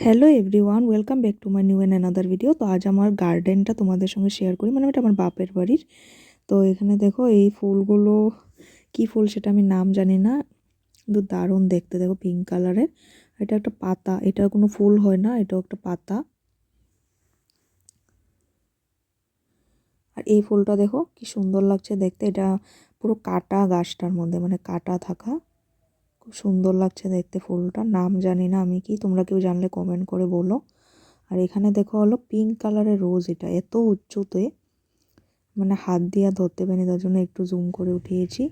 Hello everyone welcome back to my new and another video তো আজ আমার গার্ডেনটা তোমাদের সঙ্গে শেয়ার করি মানে এটা আমার বাপের বাড়ির। তো এখানে দেখো এই ফুলগুলো, কি ফুল সেটা আমি নাম জানি না। কিন্তু দারুণ দেখতে, দেখো পিঙ্ক কালারের এটা একটা পাতা, এটা কোনো ফুল হয় না, এটাও একটা পাতা। আর এই ফুলটা দেখো, কি সুন্দর লাগছে দেখতে, এটা পুরো কাটা গাছটার মধ্যে মানে কাটা থাকা। খুব সুন্দর লাগছে দেখতে ফুলটা নাম জানি না আমি কি, তোমরা কেউ জানলে কমেন্ট করে বলো। আর এখানে দেখো হলো পিঙ্ক কালারের রোজ এটা, এত উঁচুতে মানে হাত দিয়ে ধরতে পারিনি, তার জন্য একটু জুম করে উঠিয়েছি।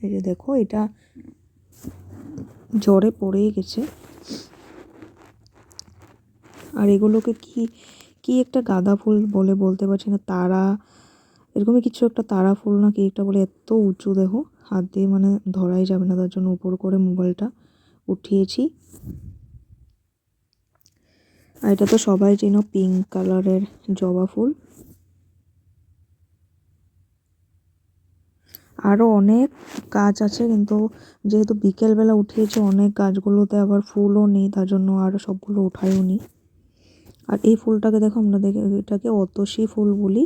এই যে দেখো, এটা জ্বরে পড়েই গেছে। আর এগুলোকে কি কি একটা গাঁদা ফুল বলে বলতে পারছি না, তারা এরকমই কিছু একটা তারা ফুল না কি একটা বলে এত উঁচু দেখো হাত দিয়ে মানে ধরাই যাবে না, তার জন্য উপর করে মোবাইলটা উঠিয়েছি। আর এটা তো সবাই চেনো পিঙ্ক কালারের জবা ফুল। আরও অনেক গাছ আছে কিন্তু যেহেতু বিকেলবেলা উঠিয়েছে, অনেক গাছগুলোতে আবার ফুলও নেই, তার জন্য আর সবগুলো উঠাইও নি। আর এই ফুলটাকে দেখো আমরা দেখে, এটাকে অতসী ফুল বলি।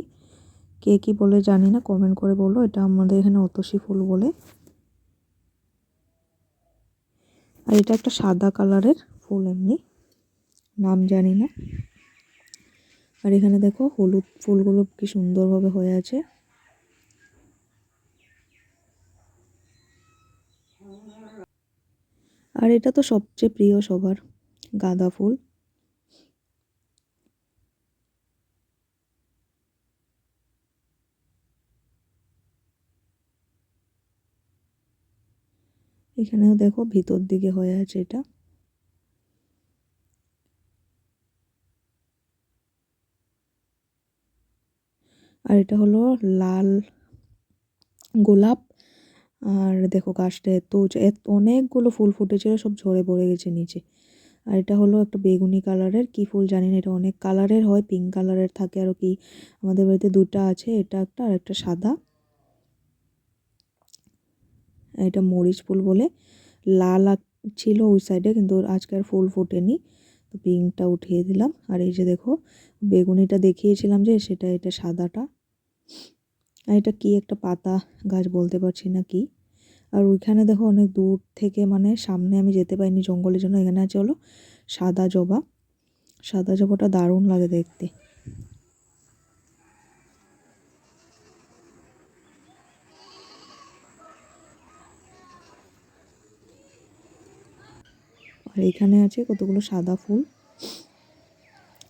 কে কী বলে জানি না কমেন্ট করে বলো এটা আমাদের এখানে অতসী ফুল বলে। আর এটা একটা সাদা কালারের ফুল এমনি, নাম জানি না। আর এখানে দেখো হলুদ ফুলগুলো কি সুন্দরভাবে হয়ে আছে। আর এটা তো সবচেয়ে প্রিয় সবার, গাঁদা ফুল। এখানেও দেখো ভিতর দিকে হয়ে আছে এটা। আর এটা হলো লাল গোলাপ। আর দেখো গাছটা এত এত অনেকগুলো ফুল ফুটেছিল, সব ঝরে পড়ে গেছে নিচে। আর এটা হলো একটা বেগুনি কালারের, কি ফুল জানি না, এটা অনেক কালারের হয়, পিঙ্ক কালারের থাকে আর কি। আমাদের বাড়িতে দুটা আছে, এটা একটা আর একটা সাদা। এটা মরিচ ফুল বলে। লাল ছিল ওই সাইডে কিন্তু আজকে আর ফুল ফোটেনি। তো পিঙ্কটা উঠিয়ে দিলাম। আর এই যে দেখো, বেগুনিটা দেখিয়েছিলাম যে, সেটা এটা সাদাটা। আর এটা কি একটা পাতা গাছ বলতে পারছি না কি। আর ওইখানে দেখো অনেক দূর থেকে মানে সামনে আমি যেতে পারিনি জঙ্গলের জন্য, এখানে আছে হলো সাদা জবা। সাদা জবাটা দারুণ লাগে দেখতে। আর এখানে আছে কতগুলো সাদা ফুল।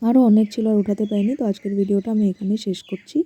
আরও অনেক ছিল আর উঠাতে পারিনি, তো আজকের ভিডিওটা আমি এখানেই শেষ করছি।